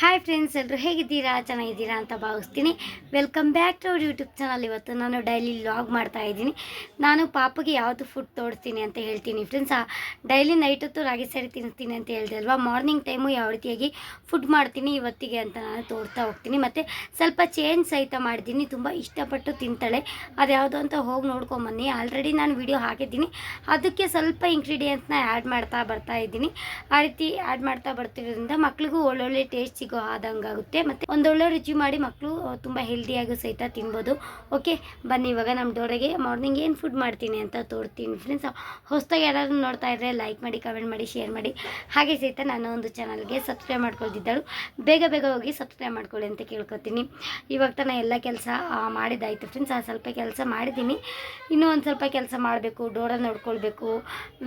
Hi friends ಎಲ್ಲರೂ ಹೇಗಿದ್ದೀರಾ? ಚೆನ್ನಾಗಿದ್ದೀರಾ ಅಂತ ಭಾವಿಸ್ತೀನಿ. ವೆಲ್ಕಮ್ ಬ್ಯಾಕ್ ಟು ಅವ್ರ ಯೂಟ್ಯೂಬ್ ಚಾನಲ್ ಇವತ್ತು ನಾನು ಡೈಲಿ ಲಾಗ್ ಮಾಡ್ತಾ ಇದ್ದೀನಿ. ನಾನು ಪಾಪಗೆ ಯಾವುದು ಫುಡ್ ತೋರಿಸ್ತೀನಿ ಅಂತ ಹೇಳ್ತೀನಿ ಫ್ರೆಂಡ್ಸ್ ಡೈಲಿ ನೈಟ್ ಹೊತ್ತು ರಾಗಿ ಸರಿ ತಿನ್ನಿಸ್ತೀನಿ ಅಂತ ಹೇಳಿದೆ ಅಲ್ವಾ ಮಾರ್ನಿಂಗ್ ಟೈಮು ಯಾವ ರೀತಿಯಾಗಿ ಫುಡ್ ಮಾಡ್ತೀನಿ, ಇವತ್ತಿಗೆ ಅಂತ ನಾನು ತೋರಿಸ್ತಾ ಹೋಗ್ತೀನಿ. ಮತ್ತು ಸ್ವಲ್ಪ ಚೇಂಜ್ ಸಹಿತ ಮಾಡಿದ್ದೀನಿ ತುಂಬ ಇಷ್ಟಪಟ್ಟು ತಿಂತಾಳೆ. ಅದು ಯಾವುದು ಅಂತ ಹೋಗಿ ನೋಡ್ಕೊಂಬನ್ನಿ. ಆಲ್ರೆಡಿ ನಾನು ವಿಡಿಯೋ ಹಾಕಿದ್ದೀನಿ. ಅದಕ್ಕೆ ಸ್ವಲ್ಪ ಇಂಗ್ರೀಡಿಯೆಂಟ್ಸ್ನ ಆ್ಯಡ್ ಮಾಡ್ತಾ ಬರ್ತಾ ಇದ್ದೀನಿ. ಆ ರೀತಿ ಆ್ಯಡ್ ಮಾಡ್ತಾ ಬರ್ತಿರೋದ್ರಿಂದ ಮಕ್ಳಿಗೂ ಒಳ್ಳೊಳ್ಳೆ ಟೇಸ್ಟ್ ಸಿಗೋ ಆದಂಗಾಗುತ್ತೆ. ಮತ್ತು ಒಂದೊಳ್ಳೆ ರುಚಿ ಮಾಡಿ ಮಕ್ಕಳು ತುಂಬ ಹೆಲ್ದಿಯಾಗೂ ಸಹಿತ ತಿನ್ಬೋದು. ಓಕೆ ಬನ್ನಿ, ಇವಾಗ ನಮ್ಮ ಡೋರಿಗೆ ಮಾರ್ನಿಂಗ್ ಏನು ಫುಡ್ ಮಾಡ್ತೀನಿ ಅಂತ ತೋರ್ತೀನಿ ಫ್ರೆಂಡ್ಸ್ ಹೊಸದಾಗಿ ಯಾರಾದರೂ ನೋಡ್ತಾ ಇದ್ದರೆ ಲೈಕ್ ಮಾಡಿ ಕಮೆಂಟ್ ಮಾಡಿ ಶೇರ್ ಮಾಡಿ. ಹಾಗೆ ಸಹಿತ ನಾನು ಒಂದು ಚಾನಲ್ಗೆ ಸಬ್ಸ್ಕ್ರೈಬ್ ಮಾಡ್ಕೊಳ್ತಿದ್ದಳು. ಬೇಗ ಬೇಗ ಹೋಗಿ ಸಬ್ಸ್ಕ್ರೈಬ್ ಮಾಡ್ಕೊಳ್ಳಿ ಅಂತ ಕೇಳ್ಕೊತೀನಿ. ಇವಾಗ ತನ ಎಲ್ಲ ಕೆಲಸ ಮಾಡಿದ್ದಾಯಿತು ಫ್ರೆಂಡ್ಸ್ ಆ, ಸ್ವಲ್ಪ ಕೆಲಸ ಮಾಡಿದ್ದೀನಿ. ಇನ್ನೂ ಒಂದು ಸ್ವಲ್ಪ ಕೆಲಸ ಮಾಡಬೇಕು ಡೋರ ನೋಡ್ಕೊಳ್ಬೇಕು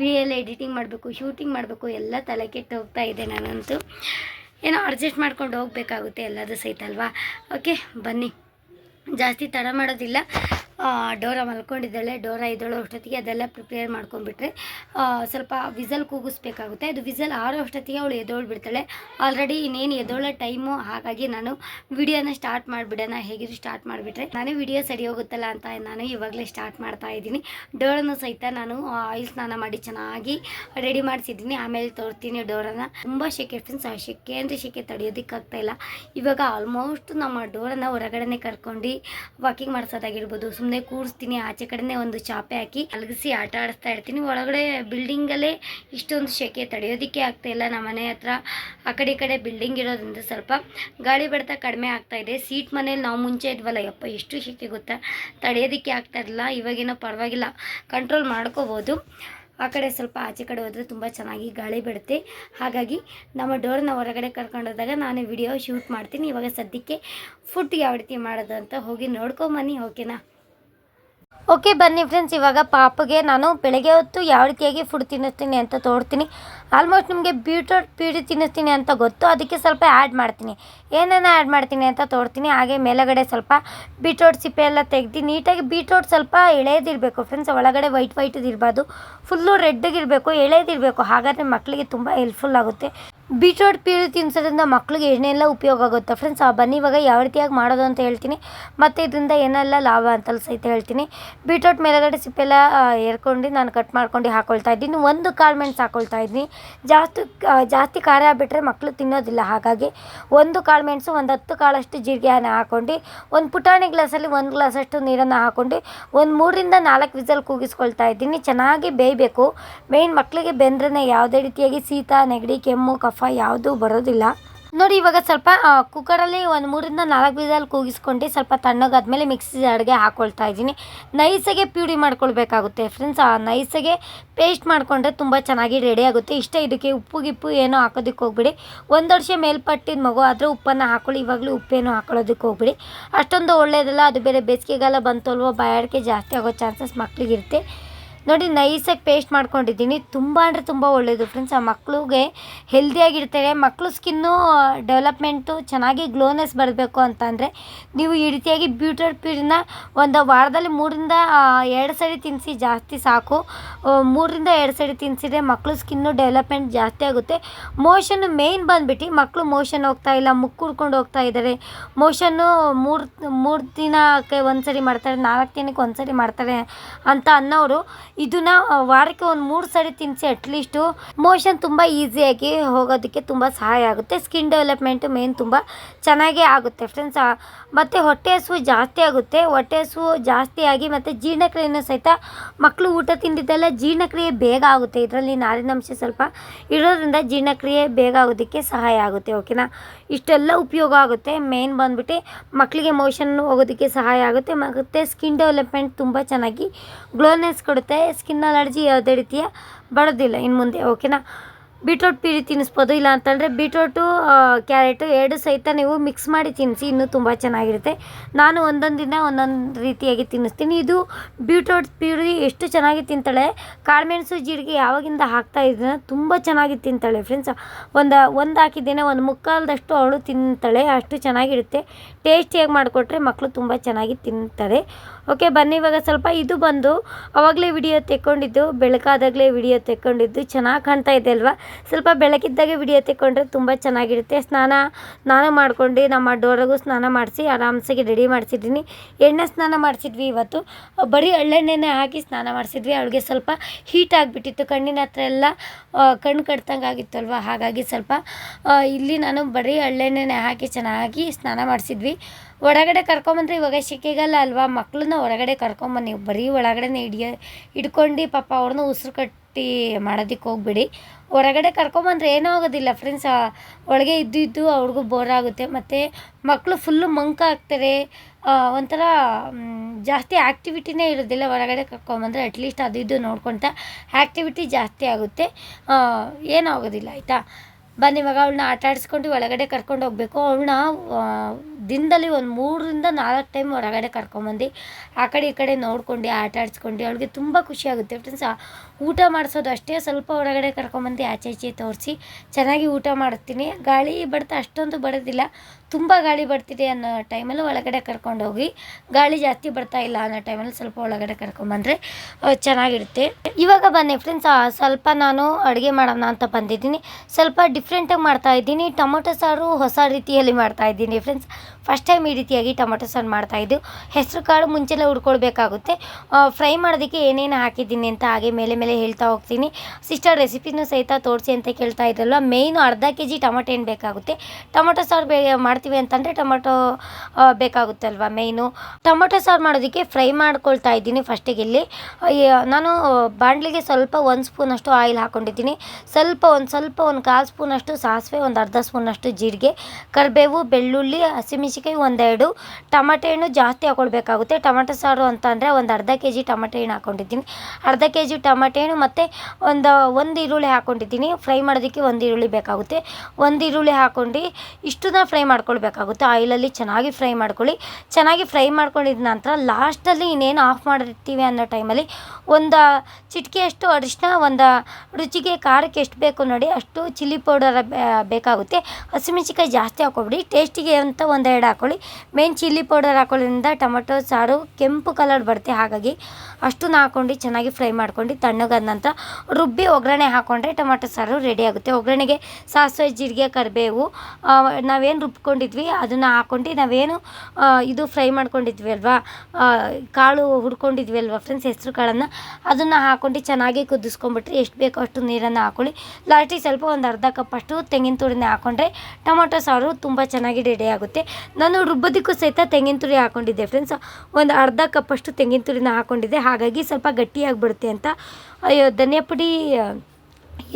ವಿಡಿಯೋ ಎಡಿಟಿಂಗ್ ಮಾಡಬೇಕು ಶೂಟಿಂಗ್ ಮಾಡಬೇಕು, ಎಲ್ಲ ತಲೆ ಕೆಟ್ಟು ಹೋಗ್ತಾ ಇದೆ ನಾನಂತೂ. ಏನೋ ಅಡ್ಜಸ್ಟ್ ಮಾಡ್ಕೊಂಡು ಹೋಗಬೇಕಾಗುತ್ತೆ ಎಲ್ಲದೂ ಸಹಿತ ಅಲ್ವಾ? ಓಕೆ ಬನ್ನಿ. ಜಾಸ್ತಿ ತಡ ಮಾಡೋದಿಲ್ಲ. ಡೋರ ಮಲ್ಕೊಂಡಿದ್ದಾಳೆ, ಡೋರ ಇದ್ದಳು ಅಷ್ಟೊತ್ತಿಗೆ ಅದೆಲ್ಲ ಪ್ರಿಪೇರ್ ಮಾಡ್ಕೊಂಡ್ಬಿಟ್ರೆ ಸ್ವಲ್ಪ ವಿಸಲ್ ಕೂಗಿಸ್ಬೇಕಾಗುತ್ತೆ. ಅದು ವಿಸಲ್ ಆರೋ ಅಷ್ಟೊತ್ತಿಗೆ ಅವಳು ಎದ್ದೋಳು ಬಿಡ್ತಾಳೆ ಆಲ್ರೆಡಿ ಇನ್ನೇನು ಎದ್ದೋಳೋ ಟೈಮು ಹಾಗಾಗಿ ನಾನು ವಿಡಿಯೋನ ಸ್ಟಾರ್ಟ್ ಮಾಡಿಬಿಡೋಣ, ಹೇಗಿದ್ರು ಸ್ಟಾರ್ಟ್ ಮಾಡಿಬಿಟ್ರೆ. ನಾನು ವಿಡಿಯೋ ಸರಿ ಹೋಗುತ್ತಲ್ಲ ಅಂತ ನಾನು ಇವಾಗಲೇ ಸ್ಟಾರ್ಟ್ ಮಾಡ್ತಾ ಇದ್ದೀನಿ. ಡೋರನ್ನು ಸಹಿತ ನಾನು ಆಯಿಲ್ ಸ್ನಾನ ಮಾಡಿ ಚೆನ್ನಾಗಿ ರೆಡಿ ಮಾಡಿಸಿದ್ದೀನಿ. ಆಮೇಲೆ ತೋರ್ತೀನಿ ಡೋರನ್ನು ತುಂಬ ಶೆಕೆ ಫ್ರೆಂಡ್ಸ್ ಆ ಶೆಕೆ ಅಂದರೆ ಶೆಕೆ ತಡೆಯೋದಕ್ಕಾಗ್ತಾ ಇಲ್ಲ. ಇವಾಗ ಆಲ್ಮೋಸ್ಟ್ ನಮ್ಮ ಡೋರನ್ನು ಹೊರಗಡೆನೆ ಕರ್ಕೊಂಡು ವಾಕಿಂಗ್ ಮಾಡಿಸೋದಾಗಿರ್ಬೋದು ಸುಮ್ಮನೆ ಕೂರಿಸ್ತೀನಿ, ಆಚೆ ಕಡೆನೇ ಒಂದು ಚಾಪೆ ಹಾಕಿ ಅಲಗಿಸಿ ಆಟ ಆಡಿಸ್ತಾ ಇರ್ತೀನಿ. ಒಳಗಡೆ ಬಿಲ್ಡಿಂಗಲ್ಲೇ ಇಷ್ಟೊಂದು ಶೆಕೆ ತಡೆಯೋದಕ್ಕೆ ಇಲ್ಲ. ನಮ್ಮ ಮನೆ ಹತ್ರ ಆ ಕಡೆ ಕಡೆ ಬಿಲ್ಡಿಂಗ್ ಇರೋದ್ರಿಂದ ಸ್ವಲ್ಪ ಗಾಳಿ ಬಡತ ಕಡಿಮೆ ಆಗ್ತಾ ಇದೆ. ಸೀಟ್ ಮನೇಲಿ ನಾವು ಮುಂಚೆ ಇದ್ವಲ್ಲ, ಯಪ್ಪ ಎಷ್ಟು ಶೆಕೆ ಗೊತ್ತಾ? ತಡೆಯೋದಕ್ಕೆ ಆಗ್ತಾ ಇರಲಿಲ್ಲ. ಇವಾಗೇನೋ ಪರವಾಗಿಲ್ಲ, ಕಂಟ್ರೋಲ್ ಮಾಡ್ಕೋಬೋದು. ಆ ಕಡೆ ಸ್ವಲ್ಪ ಆಚೆ ಕಡೆ ಹೋದರೆ ತುಂಬ ಚೆನ್ನಾಗಿ ಗಾಳಿ ಬಿಡುತ್ತೆ ಹಾಗಾಗಿ ನಮ್ಮ ಡೋರ್ನ ಹೊರಗಡೆ ಕರ್ಕೊಂಡೋದಾಗ ನಾನು ವಿಡಿಯೋ ಶೂಟ್ ಮಾಡ್ತೀನಿ. ಇವಾಗ ಸದ್ಯಕ್ಕೆ ಫುಡ್ ಯಾವ ರೀತಿ ಮಾಡೋದು ಅಂತ ಹೋಗಿ ನೋಡ್ಕೊಂಬನ್ನಿ ಓಕೆನಾ? ಓಕೆ ಬನ್ನಿ ಫ್ರೆಂಡ್ಸ್ ಇವಾಗ ಪಾಪಗೆ ನಾನು ಬೆಳಗ್ಗೆ ಹೊತ್ತು ಯಾವ ರೀತಿಯಾಗಿ ಫುಡ್ ತಿನ್ನಿಸ್ತೀನಿ ಅಂತ ತೋರ್ತೀನಿ. ಆಲ್ಮೋಸ್ಟ್ ನಿಮಗೆ ಬೀಟ್ರೋಟ್ ಪೀಡಿ ತಿನ್ನಿಸ್ತೀನಿ ಅಂತ ಗೊತ್ತು. ಅದಕ್ಕೆ ಸ್ವಲ್ಪ ಆ್ಯಡ್ ಮಾಡ್ತೀನಿ. ಏನೇನು ಆ್ಯಡ್ ಮಾಡ್ತೀನಿ ಅಂತ ತೋರ್ತೀನಿ. ಹಾಗೆ ಮೇಲಗಡೆ ಸ್ವಲ್ಪ ಬೀಟ್ರೋಟ್ ಸಿಪ್ಪೆ ಎಲ್ಲ ತೆಗ್ದು ನೀಟಾಗಿ ಬೀಟ್ರೋಟ್ ಸ್ವಲ್ಪ ಎಳೆಯದಿರಬೇಕು ಫ್ರೆಂಡ್ಸ್ ಒಳಗಡೆ ವೈಟ್ ವೈಟದಿರಬಾರ್ದು ಫುಲ್ಲು ರೆಡ್ಡಗಿರಬೇಕು ಎಳೆಯದಿರಬೇಕು ಹಾಗಾದರೆ ಮಕ್ಕಳಿಗೆ ತುಂಬ ಹೆಲ್ಪ್ಫುಲ್ ಆಗುತ್ತೆ. ಬೀಟ್ರೋಟ್ ಪೀಳಿ ತಿನ್ನಿಸೋದ್ರಿಂದ ಮಕ್ಳಿಗೆ ಏನೆಲ್ಲ ಉಪಯೋಗ ಆಗುತ್ತೆ ಫ್ರೆಂಡ್ಸ್ ಆ ಬನ್ನಿ ಇವಾಗ ಯಾವ ರೀತಿಯಾಗಿ ಮಾಡೋದು ಅಂತ ಹೇಳ್ತೀನಿ. ಮತ್ತು ಇದರಿಂದ ಏನೆಲ್ಲ ಲಾಭ ಅಂತ ಸಹಿತ ಹೇಳ್ತೀನಿ. ಬೀಟ್ರೋಟ್ ಮೇಲುಗಡೆ ಸಿಪ್ಪೆಲ್ಲ ಏರ್ಕೊಂಡು ನಾನು ಕಟ್ ಮಾಡ್ಕೊಂಡು ಹಾಕೊಳ್ತಾ ಇದ್ದೀನಿ. ಒಂದು ಕಾಳು ಮೆಣಸು ಹಾಕೊಳ್ತಾ ಇದ್ದೀನಿ. ಜಾಸ್ತಿ ಜಾಸ್ತಿ ಖಾರ ಬಿಟ್ಟರೆ ಮಕ್ಕಳು ತಿನ್ನೋದಿಲ್ಲ. ಹಾಗಾಗಿ ಒಂದು ಕಾಳು ಮೆಣಸು, ಒಂದು ಹತ್ತು ಕಾಳಷ್ಟು ಜೀರಿಗೆಯನ್ನು ಹಾಕ್ಕೊಂಡು ಒಂದು ಪುಟಾಣಿ ಗ್ಲಾಸಲ್ಲಿ ಒಂದು ಗ್ಲಾಸಷ್ಟು ನೀರನ್ನು ಹಾಕ್ಕೊಂಡು ಒಂದು ಮೂರರಿಂದ ನಾಲ್ಕು ವಿಸಲ್ ಕೂಗಿಸ್ಕೊಳ್ತಾ ಇದ್ದೀನಿ. ಚೆನ್ನಾಗಿ ಬೇಯಬೇಕು. ಮೇಯ್ನ್ ಮಕ್ಕಳಿಗೆ ಬೆಂದ್ರೇ ಯಾವುದೇ ರೀತಿಯಾಗಿ ಶೀತ, ನೆಗಡಿ, ಕೆಮ್ಮು, ಕಫ ಯಾವುದೂ ಬರೋದಿಲ್ಲ. ನೋಡಿ, ಇವಾಗ ಸ್ವಲ್ಪ ಕುಕ್ಕರಲ್ಲಿ ಒಂದು ಮೂರಿಂದ ನಾಲ್ಕು ವಿಸಲ್ ಕೂಗಿಸ್ಕೊಂಡು ಸ್ವಲ್ಪ ತಣ್ಣಗಾದ್ಮೇಲೆ ಮಿಕ್ಸಿ ಜಾರ್ಗೆ ಹಾಕ್ಕೊಳ್ತಾ ಇದ್ದೀನಿ. ನೈಸಾಗೆ ಪ್ಯೂರಿ ಮಾಡ್ಕೊಳ್ಬೇಕಾಗುತ್ತೆ ಫ್ರೆಂಡ್ಸ್ ಆ, ನೈಸಾಗೆ ಪೇಸ್ಟ್ ಮಾಡಿಕೊಂಡ್ರೆ ತುಂಬ ಚೆನ್ನಾಗಿ ರೆಡಿ ಆಗುತ್ತೆ. ಇಷ್ಟ ಇದಕ್ಕೆ ಉಪ್ಪು ಗಿಪ್ಪು ಏನೋ ಹಾಕೋದಕ್ಕೆ ಹೋಗ್ಬಿಡಿ. ಒಂದು ವರ್ಷ ಮೇಲ್ಪಟ್ಟಿದ ಮಗು ಆದರೆ ಉಪ್ಪನ್ನು ಹಾಕೊಳ್ಳಿ, ಇವಾಗಲೂ ಉಪ್ಪೇನೋ ಹಾಕೊಳ್ಳೋದಕ್ಕೆ ಹೋಗ್ಬಿಡಿ. ಅಷ್ಟೊಂದು ಒಳ್ಳೆಯದಲ್ಲ ಅದು ಬೇರೆ ಬೇಸಿಗೆಗಾಲ ಬಂತಲ್ವೋ ಬಾಯಾಡಿಕೆ ಜಾಸ್ತಿ ಆಗೋ ಚಾನ್ಸಸ್ ಮಕ್ಕಳಿಗಿರುತ್ತೆ ನೋಡಿ, ನೈಸಾಗಿ ಪೇಸ್ಟ್ ಮಾಡ್ಕೊಂಡಿದ್ದೀನಿ. ತುಂಬ ಅಂದರೆ ತುಂಬ ಒಳ್ಳೆಯದು ಫ್ರೆಂಡ್ಸ್ ಆ ಮಕ್ಕಳಿಗೆ ಹೆಲ್ದಿಯಾಗಿರ್ತಾರೆ ಮಕ್ಕಳು ಸ್ಕಿನ್ನು ಡೆವಲಪ್ಮೆಂಟು ಚೆನ್ನಾಗಿ ಗ್ಲೋನೆಸ್ ಬರಬೇಕು ಅಂತಂದರೆ ನೀವು ಈ ರೀತಿಯಾಗಿ ಬ್ಯೂಟರ್ ಪ್ಯೂರಿನ ಒಂದು ವಾರದಲ್ಲಿ ಮೂರಿಂದ ಎರಡು ಸರಿ ತಿನ್ನಿಸಿ ಜಾಸ್ತಿ ಸಾಕು. ಮೂರಿಂದ ಎರಡು ಸರಿ ತಿನ್ನಿಸಿದ್ರೆ ಮಕ್ಕಳು ಸ್ಕಿನ್ನು ಡೆವಲಪ್ಮೆಂಟ್ ಜಾಸ್ತಿ ಆಗುತ್ತೆ. ಮೋಷನ್ ಮೇಯ್ನ್ ಬಂದ್ಬಿಟ್ಟು ಮಕ್ಕಳು ಮೋಷನ್ ಹೋಗ್ತಾ ಇಲ್ಲ ಮುಕ್ಕು ಹುಡ್ಕೊಂಡು ಹೋಗ್ತಾ ಇದ್ದಾರೆ. ಮೋಷನ್ನು ಮೂರು ಮೂರು ದಿನಕ್ಕೆ ಒಂದು ಸರಿ ಮಾಡ್ತಾರೆ, ನಾಲ್ಕು ದಿನಕ್ಕೆ ಒಂದು ಸರಿ ಮಾಡ್ತಾರೆ ಅಂತ ಅನ್ನೋರು ಇದನ್ನ ವಾರಕ್ಕೆ ಒಂದು ಮೂರು ಸರಿ ತಿನ್ನಿಸಿ ಅಟ್ಲೀಸ್ಟು ಮೋಷನ್ ತುಂಬ ಈಸಿಯಾಗಿ ಹೋಗೋದಕ್ಕೆ ತುಂಬ ಸಹಾಯ ಆಗುತ್ತೆ. ಸ್ಕಿನ್ ಡೆವಲಪ್ಮೆಂಟ್ ಮೇನ್ ತುಂಬ ಚೆನ್ನಾಗೇ ಆಗುತ್ತೆ ಫ್ರೆಂಡ್ಸ್ ಮತ್ತು ಹೊಟ್ಟೆ ಹಸುವು ಜಾಸ್ತಿ ಆಗುತ್ತೆ. ಹೊಟ್ಟೆ ಹಸುವು ಜಾಸ್ತಿ ಆಗಿ ಮತ್ತು ಜೀರ್ಣಕ್ರಿಯೆನೂ ಸಹಿತ ಮಕ್ಕಳು ಊಟ ತಿಂದಿದ್ದೆಲ್ಲ ಜೀರ್ಣಕ್ರಿಯೆ ಬೇಗ ಆಗುತ್ತೆ. ಇದರಲ್ಲಿ ನಾರಿನಂಶ ಸ್ವಲ್ಪ ಇರೋದ್ರಿಂದ ಜೀರ್ಣಕ್ರಿಯೆ ಬೇಗ ಆಗೋದಕ್ಕೆ ಸಹಾಯ ಆಗುತ್ತೆ ಓಕೆನಾ ಇಷ್ಟೆಲ್ಲ ಉಪಯೋಗ ಆಗುತ್ತೆ. ಮೇನ್ ಬಂದ್ಬಿಟ್ಟು ಮಕ್ಕಳಿಗೆ ಮೋಷನ್ ಹೋಗೋದಕ್ಕೆ ಸಹಾಯ ಆಗುತ್ತೆ. ಮತ್ತು ಸ್ಕಿನ್ ಡೆವಲಪ್ಮೆಂಟ್ ತುಂಬ ಚೆನ್ನಾಗಿ ಗ್ಲೋನೆಸ್ ಕೊಡುತ್ತೆ. ಸ್ಕಿನ್ ಅಲರ್ಜಿ ಯಾವುದೇ ರೀತಿಯ ಬರೋದಿಲ್ಲ ಇನ್ನು ಮುಂದೆ ಓಕೆನಾ ಬೀಟ್ರೋಟ್ ಪೀರಿ ತಿನ್ನಿಸ್ಬೋದು ಇಲ್ಲ ಅಂತಂದರೆ ಬೀಟ್ರೋಟು ಕ್ಯಾರೆಟು ಎರಡು ಸಹಿತ ನೀವು ಮಿಕ್ಸ್ ಮಾಡಿ ತಿನ್ನಿಸಿ ಇನ್ನೂ ತುಂಬ ಚೆನ್ನಾಗಿರುತ್ತೆ. ನಾನು ಒಂದೊಂದು ದಿನ ಒಂದೊಂದು ರೀತಿಯಾಗಿ ತಿನ್ನಿಸ್ತೀನಿ. ಇದು ಬೀಟ್ರೋಟ್ ಪ್ಯೂರಿ ಎಷ್ಟು ಚೆನ್ನಾಗಿ ತಿಂತಾಳೆ, ಕಾಳುಮೆಣಸು ಜೀರಿಗೆ ಯಾವಾಗಿಂದ ಹಾಕ್ತಾ ಇದ್ದೀನ ತುಂಬ ಚೆನ್ನಾಗಿ ತಿಂತಾಳೆ ಫ್ರೆಂಡ್ಸ್ ಒಂದು ಒಂದು ಹಾಕಿದ್ದೇನೆ ಒಂದು ಮುಕ್ಕಾಲ್ದಷ್ಟು ಅವಳು ತಿಂತಾಳೆ, ಅಷ್ಟು ಚೆನ್ನಾಗಿರುತ್ತೆ. ಟೇಸ್ಟಿಯಾಗಿ ಮಾಡಿಕೊಟ್ರೆ ಮಕ್ಕಳು ತುಂಬ ಚೆನ್ನಾಗಿ ತಿಂತಾರೆ. ಓಕೆ, ಬನ್ನಿ ಇವಾಗ ಸ್ವಲ್ಪ ಇದು ಬಂದು ಅವಾಗಲೇ ವಿಡಿಯೋ ತೆಕ್ಕೊಂಡಿದ್ದು, ಬೆಳಕಾದಾಗಲೇ ವಿಡಿಯೋ ತೆಕ್ಕೊಂಡಿದ್ದು ಚೆನ್ನಾಗಿ ಕಾಣ್ತಾ ಇದೆ ಅಲ್ವಾ? ಸ್ವಲ್ಪ ಬೆಳಕಿದ್ದಾಗೆ ವಿಡಿಯೋ ತೆಕ್ಕೊಂಡ್ರೆ ತುಂಬ ಚೆನ್ನಾಗಿರುತ್ತೆ. ಸ್ನಾನ ಸ್ನಾನ ಮಾಡ್ಕೊಂಡು ನಮ್ಮ ಡೋರಗೂ ಸ್ನಾನ ಮಾಡಿಸಿ ಆರಾಮ್ಸಾಗಿ ರೆಡಿ ಮಾಡಿಸಿದ್ದೀನಿ. ಎಣ್ಣೆ ಸ್ನಾನ ಮಾಡಿಸಿದ್ವಿ ಇವತ್ತು. ಬರೀ ಎಳ್ಳೆಣ್ಣೆನೇ ಹಾಕಿ ಸ್ನಾನ ಮಾಡಿಸಿದ್ವಿ. ಅವಳಿಗೆ ಸ್ವಲ್ಪ ಹೀಟ್ ಆಗಿಬಿಟ್ಟಿತ್ತು. ಕಣ್ಣಿನ ಹತ್ರ ಎಲ್ಲ ಕಣ್ಣು ಕಟ್ತಂಗೆ ಆಗಿತ್ತಲ್ವ? ಹಾಗಾಗಿ ಸ್ವಲ್ಪ ಇಲ್ಲಿ ನಾನು ಬರೀ ಎಳ್ಳೆಣ್ಣೆನೇ ಹಾಕಿ ಚೆನ್ನಾಗಿ ಸ್ನಾನ ಮಾಡಿಸಿದ್ವಿ. ಹೊರಗಡೆ ಕರ್ಕೊಂಬಂದ್ರೆ ಇವಾಗ ಸಿಕ್ಕಿಗಲ್ಲ ಅಲ್ವಾ? ಮಕ್ಕಳನ್ನ ಹೊರಗಡೆ ಕರ್ಕೊಂಬನ್ನಿ. ಬರೀ ಒಳಗಡೆನೇ ಹಿಡಿಯ ಹಿಡ್ಕೊಂಡು ಪಾಪ ಅವ್ರನ್ನ ಉಸಿರು ಕಟ್ಟಿ ಮಾಡೋದಕ್ಕೆ ಹೋಗ್ಬೇಡಿ. ಹೊರಗಡೆ ಕರ್ಕೊಂಬಂದ್ರೆ ಏನೂ ಆಗೋದಿಲ್ಲ ಫ್ರೆಂಡ್ಸ್ ಒಳಗೆ ಇದ್ದು ಇದ್ದು ಅವ್ರಿಗೂ ಬೋರ್ ಆಗುತ್ತೆ. ಮತ್ತು ಮಕ್ಕಳು ಫುಲ್ಲು ಮಂಕ ಆಗ್ತಾರೆ. ಒಂಥರ ಜಾಸ್ತಿ ಆ್ಯಕ್ಟಿವಿಟಿನೇ ಇರೋದಿಲ್ಲ ಹೊರಗಡೆ ಕರ್ಕೊಂಬಂದ್ರೆ. ಅಟ್ಲೀಸ್ಟ್ ಅದು ಇದು ನೋಡ್ಕೊತ ಆ್ಯಕ್ಟಿವಿಟಿ ಜಾಸ್ತಿ ಆಗುತ್ತೆ. ಏನೂ ಆಗೋದಿಲ್ಲ, ಆಯಿತಾ? ಬನ್ನಿ, ಇವಾಗ ಅವಳನ್ನ ಆಟ ಆಡಿಸ್ಕೊಂಡು ಒಳಗಡೆ ಕರ್ಕೊಂಡು ಹೋಗಬೇಕು. ಅವಳನ್ನ ದಿನದಲ್ಲಿ ಒಂದು ಮೂರರಿಂದ ನಾಲ್ಕು ಟೈಮ್ ಹೊರಗಡೆ ಕರ್ಕೊಂಬಂದು ಆ ಕಡೆ ಈ ಕಡೆ ನೋಡ್ಕೊಂಡು, ಆಟ ಆಡಿಸ್ಕೊಂಡು, ಅವಳಿಗೆ ತುಂಬ ಖುಷಿಯಾಗುತ್ತೆ ಫ್ರೆಂಡ್ಸ್ ಊಟ ಮಾಡಿಸೋದು ಅಷ್ಟೇ, ಸ್ವಲ್ಪ ಹೊರಗಡೆ ಕರ್ಕೊಂಬಂದು ಆಚೆ ಈಚೆ ತೋರಿಸಿ, ಚೆನ್ನಾಗಿ ಊಟ ಮಾಡಿಸ್ತೀನಿ ಗಾಳಿ ಬಡ್ತಾ ಅಷ್ಟೊಂದು ಬರೋದಿಲ್ಲ. ತುಂಬ ಗಾಳಿ ಬರ್ತಿದೆ ಅನ್ನೋ ಟೈಮಲ್ಲಿ ಒಳಗಡೆ ಕರ್ಕೊಂಡು ಹೋಗಿ. ಗಾಳಿ ಜಾಸ್ತಿ ಬರ್ತಾ ಇಲ್ಲ ಅನ್ನೋ ಟೈಮಲ್ಲಿ ಸ್ವಲ್ಪ ಒಳಗಡೆ ಕರ್ಕೊಂಬಂದರೆ ಚೆನ್ನಾಗಿರುತ್ತೆ. ಇವಾಗ ಬನ್ನಿ ಫ್ರೆಂಡ್ಸ್ ಸ್ವಲ್ಪ ನಾನು ಅಡುಗೆ ಮಾಡೋಣ ಅಂತ ಬಂದಿದ್ದೀನಿ. ಸ್ವಲ್ಪ ಡಿಫ್ರೆಂಟಾಗಿ ಮಾಡ್ತಾ ಇದ್ದೀನಿ. ಟೊಮೊಟೊ ಸಾರು ಹೊಸ ರೀತಿಯಲ್ಲಿ ಮಾಡ್ತಾ ಇದ್ದೀನಿ ಫ್ರೆಂಡ್ಸ್ ಫಸ್ಟ್ ಟೈಮ್ ಈ ರೀತಿಯಾಗಿ ಟೊಮೊಟೊ ಸಾರು ಮಾಡ್ತಾಯಿದ್ದು ಹೆಸರು ಕಾಳು ಮುಂಚೆಲ್ಲ ಹುಡ್ಕೊಳ್ಬೇಕಾಗುತ್ತೆ. ಫ್ರೈ ಮಾಡೋದಕ್ಕೆ ಏನೇನು ಹಾಕಿದ್ದೀನಿ ಅಂತ ಹಾಗೆ ಮೇಲೆ ಮೇಲೆ ಹೇಳ್ತಾ ಹೋಗ್ತೀನಿ. ಸಿಸ್ಟರ್ ರೆಸಿಪಿನೂ ಸಹಿತ ತೋರಿಸಿ ಅಂತ ಕೇಳ್ತಾ ಇದ್ರಲ್ಲ ಮೇಯ್ನು ಅರ್ಧ ಕೆ ಜಿ ಟೊಮೊಟೊ ಏನು ಬೇಕಾಗುತ್ತೆ? ಟೊಮೊಟೊ ಸಾರು ಬೇ, ಮಾಡ್ತೀವಿ ಅಂತಂದರೆ ಟೊಮೊಟೊ ಬೇಕಾಗುತ್ತೆ ಬೇಕಾಗುತ್ತಲ್ವ ಮೇಯ್ನು ಟೊಮೊಟೊ ಸಾರು ಮಾಡೋದಕ್ಕೆ ಫ್ರೈ ಮಾಡ್ಕೊಳ್ತಾ ಇದ್ದೀನಿ ಫಸ್ಟಿಗೆ ಇಲ್ಲಿ. ನಾನು ಬಾಂಡ್ಲಿಗೆ ಸ್ವಲ್ಪ ಒಂದು ಸ್ಪೂನಷ್ಟು ಆಯಿಲ್ ಹಾಕ್ಕೊಂಡಿದ್ದೀನಿ ಸ್ವಲ್ಪ ಒಂದು ಸ್ವಲ್ಪ ಒಂದು ಕಾಲು ಸ್ಪೂನಷ್ಟು ಸಾಸಿವೆ, ಒಂದು ಅರ್ಧ ಸ್ಪೂನಷ್ಟು ಜೀರಿಗೆ, ಕರಿಬೇವು, ಬೆಳ್ಳುಳ್ಳಿ ಹಸಿಮೆಣಸಿಕಾಯಿ ಒಂದೆರಡು ಟಮಾಟೆ ಹಣ್ಣು ಜಾಸ್ತಿ ಹಾಕೊಳ್ಬೇಕಾಗುತ್ತೆ. ಟೊಮಟೊ ಸಾರು ಅಂತ ಅಂದರೆ ಒಂದು ಅರ್ಧ ಕೆ ಜಿ ಟೊಮಟೊ ಹಣ್ಣು ಹಾಕ್ಕೊಂಡಿದ್ದೀನಿ ಅರ್ಧ ಕೆ ಜಿ ಟೊಮಟೊ ಹಣ್ಣು ಮತ್ತು ಒಂದು ಒಂದು ಈರುಳ್ಳಿ ಹಾಕ್ಕೊಂಡಿದ್ದೀನಿ ಫ್ರೈ ಮಾಡೋದಕ್ಕೆ ಒಂದು ಈರುಳ್ಳಿ ಬೇಕಾಗುತ್ತೆ. ಒಂದು ಈರುಳ್ಳಿ ಹಾಕ್ಕೊಂಡು ಇಷ್ಟನ್ನ ಫ್ರೈ ಮಾಡ್ಕೊಳ್ಬೇಕಾಗುತ್ತೆ. ಆಯಿಲಲ್ಲಿ ಚೆನ್ನಾಗಿ ಫ್ರೈ ಮಾಡ್ಕೊಳ್ಳಿ. ಚೆನ್ನಾಗಿ ಫ್ರೈ ಮಾಡ್ಕೊಂಡಿದ ನಂತರ ಲಾಸ್ಟಲ್ಲಿ ಇನ್ನೇನು ಆಫ್ ಮಾಡಿರ್ತೀವಿ ಅನ್ನೋ ಟೈಮಲ್ಲಿ ಒಂದು ಚಿಟಿಕೆಯಷ್ಟು ಅರಿಶಿನ ಒಂದು ರುಚಿಗೆ ಖಾರಕ್ಕೆ ಎಷ್ಟು ಬೇಕು ನೋಡಿ ಅಷ್ಟು ಚಿಲ್ಲಿ ಪೌಡರ್ ಬೇಕಾಗುತ್ತೆ. ಹಸಿಮೆಣಸಿಕಾಯಿ ಜಾಸ್ತಿ ಹಾಕೊಬಿಡಿ ಟೇಸ್ಟಿಗೆ ಅಂತ ಒಂದೆರಡು ಹಾಕ್ಕೊಳ್ಳಿ ಮೇನ್ ಚಿಲ್ಲಿ ಪೌಡರ್ ಹಾಕೊಳ್ಳೋದ್ರಿಂದ ಟೊಮೊಟೊ ಸಾರು ಕೆಂಪು ಕಲರ್ ಬರುತ್ತೆ. ಹಾಗಾಗಿ ಅಷ್ಟನ್ನ ಹಾಕ್ಕೊಂಡು ಚೆನ್ನಾಗಿ ಫ್ರೈ ಮಾಡ್ಕೊಂಡು ತಣ್ಣಗಾದ ನಂತರ ರುಬ್ಬಿ ಒಗ್ಗರಣೆ ಹಾಕ್ಕೊಂಡ್ರೆ ಟೊಮೊಟೊ ಸಾರು ರೆಡಿ ಆಗುತ್ತೆ. ಒಗ್ಗರಣೆಗೆ ಸಾಸಿವೆ, ಜೀರಿಗೆ, ಕರಿಬೇವು ನಾವೇನು ರುಬ್ಕೊಂಡಿದ್ವಿ, ಅದನ್ನು ಹಾಕ್ಕೊಂಡು ನಾವೇನು ಇದು ಫ್ರೈ ಮಾಡ್ಕೊಂಡಿದ್ವಿ ಅಲ್ವಾ? ಕಾಳು ಹುರ್ಕೊಂಡಿದ್ವಿ ಅಲ್ವಾ ಫ್ರೆಂಡ್ಸ್ ಹೆಸರು ಕಾಳನ್ನು? ಅದನ್ನು ಹಾಕ್ಕೊಂಡು ಚೆನ್ನಾಗಿ ಕುದಿಸ್ಕೊಂಡ್ಬಿಟ್ರೆ ಎಷ್ಟು ಬೇಕೋ ಅಷ್ಟು ನೀರನ್ನು ಹಾಕ್ಕೊಳ್ಳಿ ಲಾಸ್ಟಿಗೆ ಸ್ವಲ್ಪ ಒಂದು ಅರ್ಧ ಕಪ್ ಅಷ್ಟು ತೆಂಗಿನ ತುರಿನ ಹಾಕ್ಕೊಂಡ್ರೆ ಟೊಮೊಟೊ ಸಾರು ತುಂಬ ಚೆನ್ನಾಗಿ ರೆಡಿ ಆಗುತ್ತೆ. ನಾನು ರುಬ್ಬೋದಕ್ಕೂ ಸಹಿತ ತೆಂಗಿನ ತುರಿ ಹಾಕ್ಕೊಂಡಿದ್ದೆ ಫ್ರೆಂಡ್ಸ್ ಒಂದು ಅರ್ಧ ಕಪ್ಪಷ್ಟು ತೆಂಗಿನ ತುರಿನ ಹಾಕ್ಕೊಂಡಿದ್ದೆ ಹಾಗಾಗಿ ಸ್ವಲ್ಪ ಗಟ್ಟಿಯಾಗಿಬಿಡುತ್ತೆ ಅಂತ. ಅಯ್ಯೋ ಧನಿಯಾ ಪುಡಿ